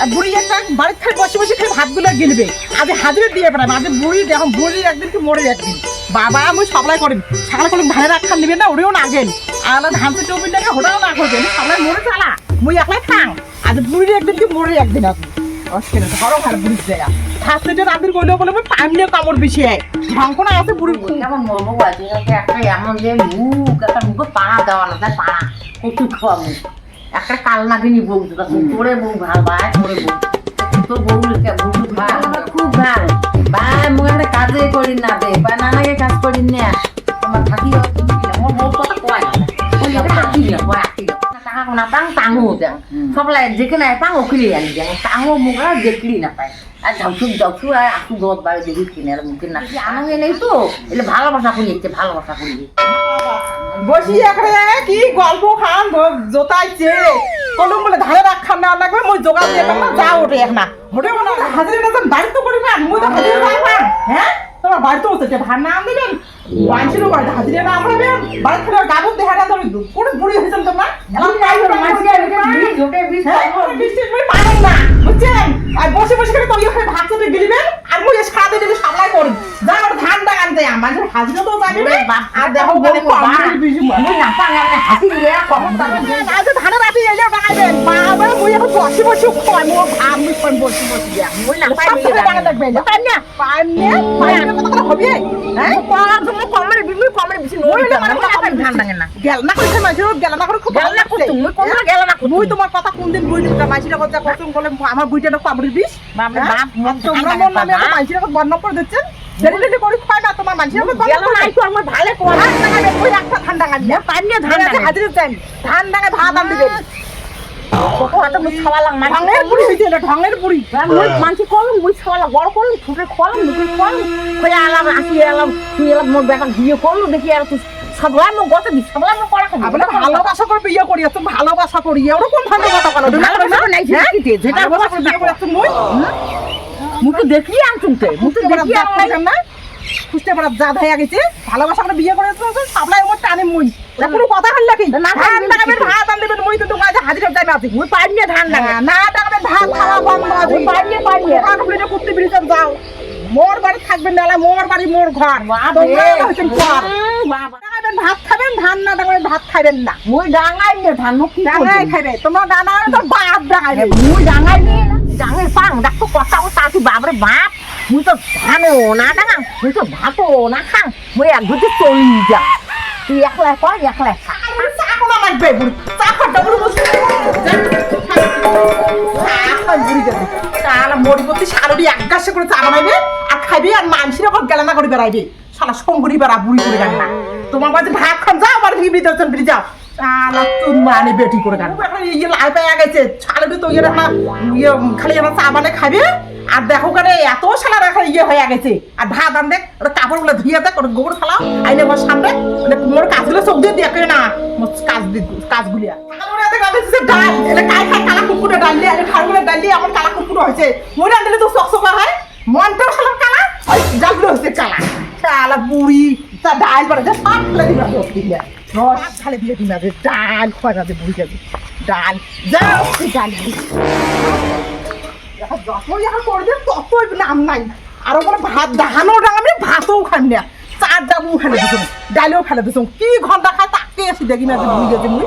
আর বুড়ি একটা বাড়ির খাই বসে বসে খাই ভাতগুলো গিলবে। আজ হাজিরে দিয়ে বেড়াবে আজ বুড়ি এখন বুড়ি একদিন কি মরে একদিন। বাবা, আমি সবলাই করেন। সকালে কোনো ধানের রাখা নেবে না, ওরেও না গেল। আর ধান তো চৌবিন টাকা ওটাও না করবেন সবাই মরে চালা মুই একলাই খাং। আজ বুড়ি একদিন কি মরে একদিন আপনি বুড়ি যায় করলেও বলে কামড় বেশি হয়। আছে একটা যে মুখ, একটা মুখে পাড়া দেওয়া না, তাই কচু খাওয়া একটা কাল নাগিনী বউ তোরে বউ ভালো, ভাই তোরে বউ। তোর বউ বউ ভালো খুব ভালো। ভাই মোক একটা কাজে করি না দে বা নানাকে কাজ করি না আমার থাকি মোৰ বউ কথা কয় একটা থাকি না টাকা কোনা, টাং টাঙো দেন সবলাই যেখানে টাং ওখিলি আনি দেন টাঙো মুখ আর দেখলি না পায়। আর ঝাউসু ঝাউসু আর আকু দত বাড়ি দেখি কিনে আর মুখে না আনন্দ নেই তো এলে ভালোবাসা করি একটু ভালোবাসা করি। বসি একরে কি গল্প খান জোতাইছে। কলম বলে ধারে রাখান না লাগবে মই জোগাড় দিয়ে না যা ওঠে না ওঠে না হাজিরে না বাড়ি তো করি না মই তো হাজিরে হ্যাঁ তোমার বাড়ি তো হচ্ছে ভার নাম দিবেন মানুষের বাড়িতে হাজিরে না আমরাবেন বাড়ি থেকে গাবত দেখাটা ধরে কোনো বুড়ি হয়েছেন তোমরা এমন কাজ করে মানুষের হ্যাঁ, কোনো বৃষ্টি পারেন না, বুঝছেন? আর বসে বসে করে তুমি ওখানে ভাত খেতে গেলিবেন, আর মুই এই সারাদিন সামলাই করি। যা ওর ধান দাগ আনতে, আমাদের হাজিরা তো যাবে না। আর দেখো বলে কমরের বিজু মারে। আজ ধানের রাতে এলে বাগাইবেন। বাবা, মুই এখন বসে বসে খাই, মোর ভাত মুই বসে বসে দিয়া। সব সময় বাগান দেখবেন না। না? পাইন না? পাইন না কত হবে? হ্যাঁ? মুই না মানে গেল না করে মানুষের গেল না করে খুব ভালো লাগছে। মুই তোমার কথা কোনদিন বই দিতে মাইছিরা কথা কসম বলে আমার বইটা আমার বাপরে হ্যাঁ? বাপ, মন তোমরা মন নামে। মাইছিরা কথা বর্ণনা করে দিচ্ছেন। ডেলি করে খাই না তোমার মাইছিরা কথা বর্ণনা করে ওই একটা ঠান্ডা গান না ধান ডাঙে হাজির যাই ধান ডাঙে ভাত আন দিবেন ঢঙের পুরি হইছে এটা ঢঙের পুরি। মানছি কলম মুই খাওয়ালা বড় কলম ছোট কলম মুখে কলম। হয়ে আলাম আসি এলাম তুই এলাম মোর বেটা দেখি আর তুই সবলাই গত দি সবলাই করা ভালোবাসা করে বিয়ে করি এত ভালোবাসা করি ওরকম ভালোবাসা করো ভালোবাসা করে নাই, হ্যাঁ? কি দিয়ে? যেটা ভালোবাসা করে বিয়ে করি এত মুই? মুখে দেখি তে মুখে দেখি না খুঁজতে পারা যা হয়ে গেছে ভালোবাসা করে বিয়ে করে সাপ্লাই আমার টানে মুই। তা কোনো কথা হল কি? না, ধান না, ডাঙাবেন ভাত আন দেবেন মুই তো তোমার হাজির যাই না আছি। মুই পারি ধান লাগা। না। ডাঙাবেন ভাত খাওয়া বন্ধ আছে। মুই পারি না পারি না। কাঠ করতে বেরিয়ে যাও। মোর বাড়ি থাকবেন না মোর বাড়ি মোর ঘর। তোমরা হচ্ছেন ঘর। ভাত খাবেন ধান না ডাঙাবেন ভাত খাবেন না। মুই ডাঙাই নে ধান মুখ ডাঙাই খাবে তোমার ডানা তো বাপ ডাঙাইবে মুই ডাঙাই নে ডাঙাই পাং দেখো কথা ও তাতি বাপরে বাপ। মুই তো ধানও না ডাঙা মুই তো ভাতও না খাং মুই এক দুটো চলি যা তুই একলা কর একলা খা। চা কোনা লাগবে চা চা বুড়ি যাবে তাহলে মরিপতি সারদি এক গাছে করে চা বানাইবে আর খাইবে, আর মানসির ওপর গেলানা করে বেড়াইবে। শালা সঙ্গরি বেড়া, বুড়ি করে গান না। তোমার বাড়িতে ভাত খান যাও আমার বিবি দর্শন বিড়ি যাও। মানে করে ইয়ে ইয়ে খালি চা বানাই আর দেখো এত শালা ইয়ে হয়ে গেছে। আর ভাত আন দেখ কাপড়গুলো ধুয়ে দেখ গোবর ফালাও, আইনে আমার সামনে। মানে মোর কাজগুলো সব দিয়ে দেখে না কাজ কাজগুলিয়া। ডাল কুকুরে ডাল দিয়ে আমার কালা কুকুর হয়েছে। মনে আনলে তো চকচকা হয়। মনটাও শালা কালা। ওই ডালগুলো হচ্ছে কালা। শালা বুড়ি, তা ডাল পরে যা সব ফেলে দিবা রস দিয়ে। রস খালে দিয়ে দিবা যে ডাল খোয়া যাবে বুড়ি যাবে ডাল যাও ডাল। যতই এখন করবে ততই নাম নাই। আর ওখানে ভাত দাহানো ডাঙাবে ভাতও খান না। চার ডাবু ফেলে দিছো। ডালেও ফেলে দিছো। কি ঘণ্টা খায় তাকে এসে দেখি না যে বুঝে যে মুই